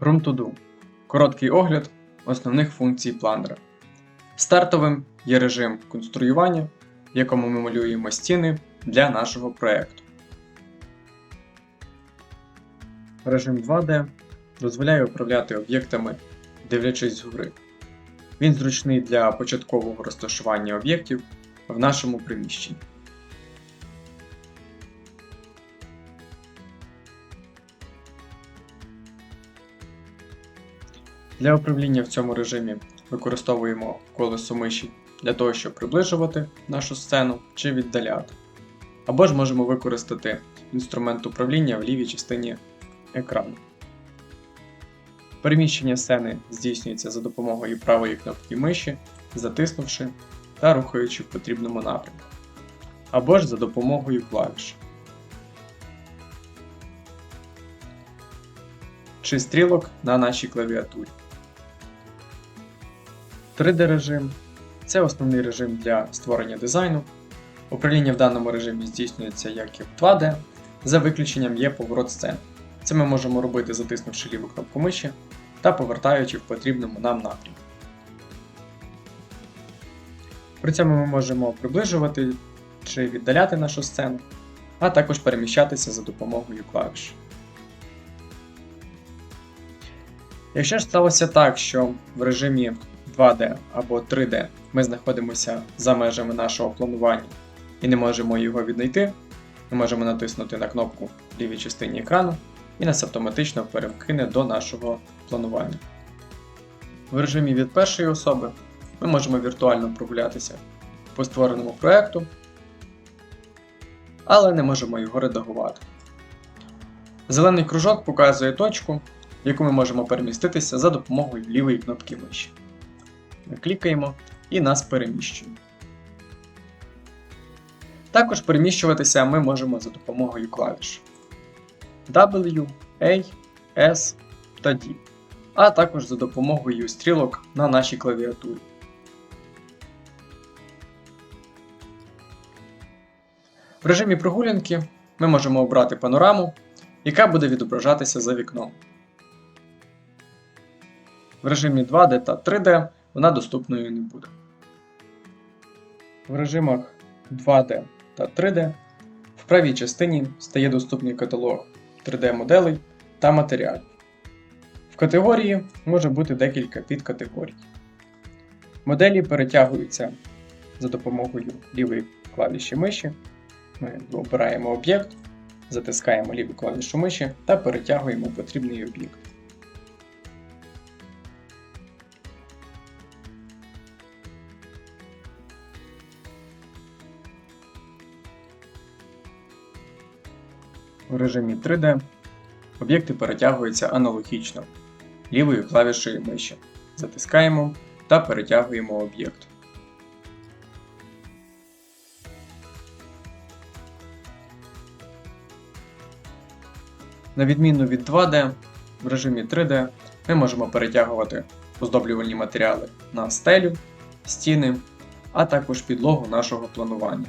Room to Do. Короткий огляд основних функцій планера. Стартовим є режим конструювання, в якому ми малюємо стіни для нашого проєкту. Режим 2D дозволяє управляти об'єктами, дивлячись згори. Він зручний для початкового розташування об'єктів в нашому приміщенні. Для управління в цьому режимі використовуємо колесо миші для того, щоб приближувати нашу сцену чи віддаляти. Або ж можемо використати інструмент управління в лівій частині екрану. Переміщення сцени здійснюється за допомогою правої кнопки миші, затиснувши та рухаючи в потрібному напрямку, або ж за допомогою клавіш. Чи стрілок на нашій клавіатурі. 3D режим це основний режим для створення дизайну. Управління в даному режимі здійснюється як і в 2D, за виключенням є поворот сцен. Це ми можемо робити затиснувши ліву кнопку миші та повертаючи в потрібному нам напрямку. При цьому ми можемо приближувати чи віддаляти нашу сцену, а також переміщатися за допомогою клавіш. Якщо ж сталося так, що в режимі 2D або 3D ми знаходимося за межами нашого планування і не можемо його віднайти, ми можемо натиснути на кнопку в лівій частині екрану і нас автоматично перекине до нашого планування. В режимі від першої особи ми можемо віртуально прогулятися по створеному проєкту, але не можемо його редагувати. Зелений кружок показує точку, в яку ми можемо переміститися за допомогою лівої кнопки миші. Клікаємо і нас переміщує. Також переміщуватися ми можемо за допомогою клавіш W, A, S та D, а також за допомогою стрілок на нашій клавіатурі. В режимі прогулянки ми можемо обрати панораму, яка буде відображатися за вікном. В режимі 2D та 3D вона доступною не буде. В режимах 2D та 3D в правій частині стає доступний каталог 3D-моделей та матеріалів. В категорії може бути декілька підкатегорій. Моделі перетягуються за допомогою лівої клавіші миші. Ми обираємо об'єкт, затискаємо ліву клавішу миші та перетягуємо потрібний об'єкт. У режимі 3D об'єкти перетягуються аналогічно лівою клавішею миші. Затискаємо та перетягуємо об'єкт. На відміну від 2D, в режимі 3D ми можемо перетягувати оздоблювальні матеріали на стелю, стіни, а також підлогу нашого планування.